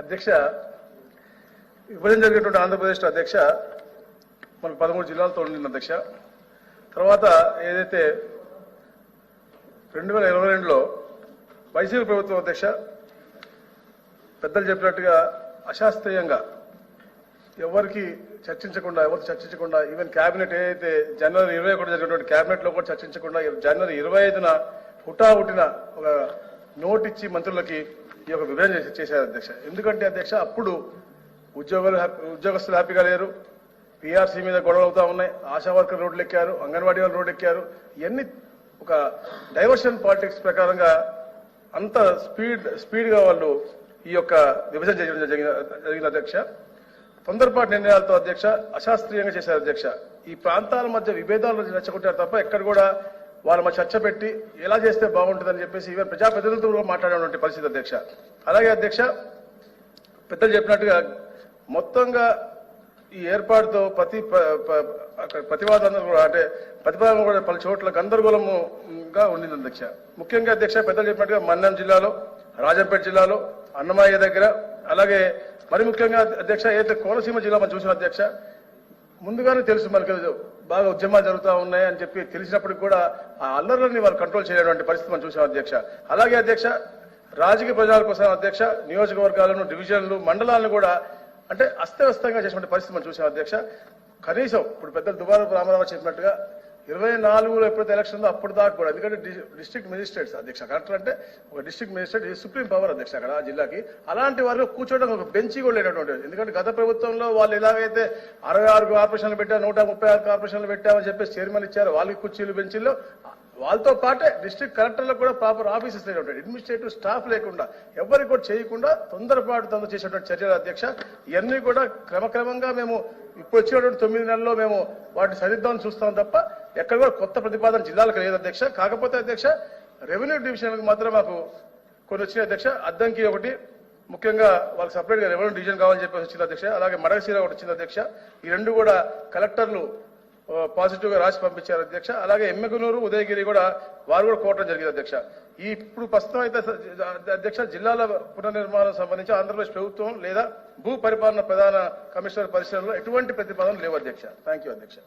అధ్యక్ష విభజన జరిగినటువంటి ఆంధ్రప్రదేశ్ అధ్యక్ష మనకు పదమూడు జిల్లాలతో ఉండింది అధ్యక్ష. తర్వాత ఏదైతే రెండు వేల ఇరవై రెండులో వైసీపీ ప్రభుత్వం అధ్యక్ష పెద్దలు చెప్పినట్టుగా అశాస్త్రీయంగా ఎవరికి చర్చించకుండా ఎవరు చర్చించకుండా ఈవెన్ కేబినెట్ ఏదైతే జనవరి ఇరవై ఒకటి జరిగినటువంటి క్యాబినెట్లో కూడా చర్చించకుండా జనవరి ఇరవై ఐదున హుటాహుటిన ఒక నోటిచ్చి మంత్రులకి ఈ యొక్క విభజన చేశారు అధ్యక్ష. ఎందుకంటే అధ్యక్ష అప్పుడు ఉద్యోగులు హ్యాపీ- ఉద్యోగస్తులు హ్యాపీగా లేరు. పీఆర్సీ మీద గొడవలు అవుతా ఉన్నాయి. ఆశా వర్కర్ రోడ్లు ఎక్కారు అంగన్వాడీ వాళ్ళు రోడ్లు ఎక్కారు ఇవన్నీ ఒక డైవర్షన్ పాలిటిక్స్ ప్రకారంగా అంత స్పీడ్ స్పీడ్గా వాళ్ళు ఈ యొక్క విభజన చేయడం జరిగిన జరిగిన అధ్యక్ష. తొందరపాటు నిర్ణయాలతో అధ్యక్ష అశాస్త్రీయంగా చేశారు అధ్యక్ష. ఈ ప్రాంతాల మధ్య విభేదాలు రెచ్చగొట్టారు తప్ప ఎక్కడ కూడా వాళ్ళు మధ్య చర్చ పెట్టి ఎలా చేస్తే బాగుంటుందని చెప్పేసి ఈవెన్ ప్రజాప్రతినిధులతో కూడా మాట్లాడేటువంటి పరిస్థితి అధ్యక్ష. అలాగే అధ్యక్ష పెద్దలు చెప్పినట్టుగా మొత్తంగా ఈ ఏర్పాటుతో ప్రతి ప్రతివాదంలో అక్కడ కూడా అంటే ప్రతిపాదన కూడా పలు చోట్ల గందరగోళముగా ఉండింది అధ్యక్ష. ముఖ్యంగా అధ్యక్ష పెద్దలు చెప్పినట్టుగా మన్నం జిల్లాలో రాజంపేట జిల్లాలో అన్నమయ్య దగ్గర అలాగే మరి ముఖ్యంగా అధ్యక్ష ఏదైతే కోనసీమ జిల్లా మనం చూసిన అధ్యక్ష ముందుగానే తెలుసు మనకి బాగా ఉద్యమాలు జరుగుతూ ఉన్నాయి అని చెప్పి తెలిసినప్పటికి కూడా ఆ అల్లర్లని వాళ్ళు కంట్రోల్ చేయలేటువంటి పరిస్థితి మనం చూసాం అధ్యక్ష. అలాగే అధ్యక్ష రాజకీయ ప్రజల కోసం అధ్యక్ష నియోజకవర్గాలను డివిజన్లు మండలాలను కూడా అంటే అస్తవ్యస్తంగా చేసినటువంటి పరిస్థితి మనం చూసాం అధ్యక్ష. కనీసం ఇప్పుడు పెద్ద దుబారా రామారావు చెప్పినట్టుగా ఇరవై నాలుగులో ఎప్పుడైతే ఎలక్షన్ ఉందో అప్పుడు దాకా కూడా ఎందుకంటే డిస్ట్రిక్ట్ మెజిస్ట్రేట్స్ అధ్యక్ష కలెక్టర్ అంటే ఒక డిస్ట్రిక్ట్ మెజిస్ట్రేట్ సుప్రీం పవర్ అధ్యక్ష అక్కడ జిల్లాకి. అలాంటి వారు కూర్చోవడం ఒక బెంచి కూడా లేనటువంటి ఎందుకంటే గత ప్రభుత్వంలో వాళ్ళు ఎలాగైతే అరవై ఆరు కార్పొరేషన్లు పెట్టారు నూట ముప్పై ఆరు కార్పొరేషన్లు పెట్టామని చెప్పేసి చైర్మన్ ఇచ్చారు వాళ్ళకి కుర్చీలు బెంచీలు వాళ్ళతో పాటే డిస్ట్రిక్ట్ కలెక్టర్లకు కూడా ప్రాపర్ ఆఫీసెస్ లేనటువంటి అడ్మినిస్ట్రేటివ్ స్టాఫ్ లేకుండా ఎవరికి కూడా చేయకుండా తొందరపాటు తొందర చేసినటువంటి చర్యలు అధ్యక్ష. ఇవన్నీ కూడా క్రమక్రమంగా మేము ఇప్పుడు వచ్చినటువంటి తొమ్మిది నెలల్లో మేము వాటిని సరిద్దామని చూస్తాం తప్ప ఎక్కడ కూడా కొత్త ప్రతిపాదన జిల్లాలకు లేదు అధ్యక్ష. కాకపోతే అధ్యక్ష రెవెన్యూ డివిజన్కి మాత్రం మాకు కొన్ని వచ్చినాయి అధ్యక్ష. అద్దంకి ఒకటి ముఖ్యంగా వాళ్ళకి సపరేట్గా రెవెన్యూ డివిజన్ కావాలని చెప్పేసి వచ్చింది అధ్యక్ష. అలాగే మడగశీర ఒకటి వచ్చింది అధ్యక్ష. ఈ రెండు కూడా కలెక్టర్లు పాజిటివ్గా రాసి పంపించారు అధ్యక్ష. అలాగే ఎమ్మెగునూరు ఉదయగిరి కూడా వారు కూడా కోవటం జరిగింది అధ్యక్ష. ఈ ఇప్పుడు ప్రస్తుతం అయితే అధ్యక్ష జిల్లాల పునర్నిర్మాణం సంబంధించి ఆంధ్రప్రదేశ్ ప్రభుత్వం లేదా భూ పరిపాలన ప్రధాన కమిషనర్ పరిశీలనలో ఎటువంటి ప్రతిపాదనలు లేవు అధ్యక్ష. థ్యాంక్ యూ అధ్యక్ష.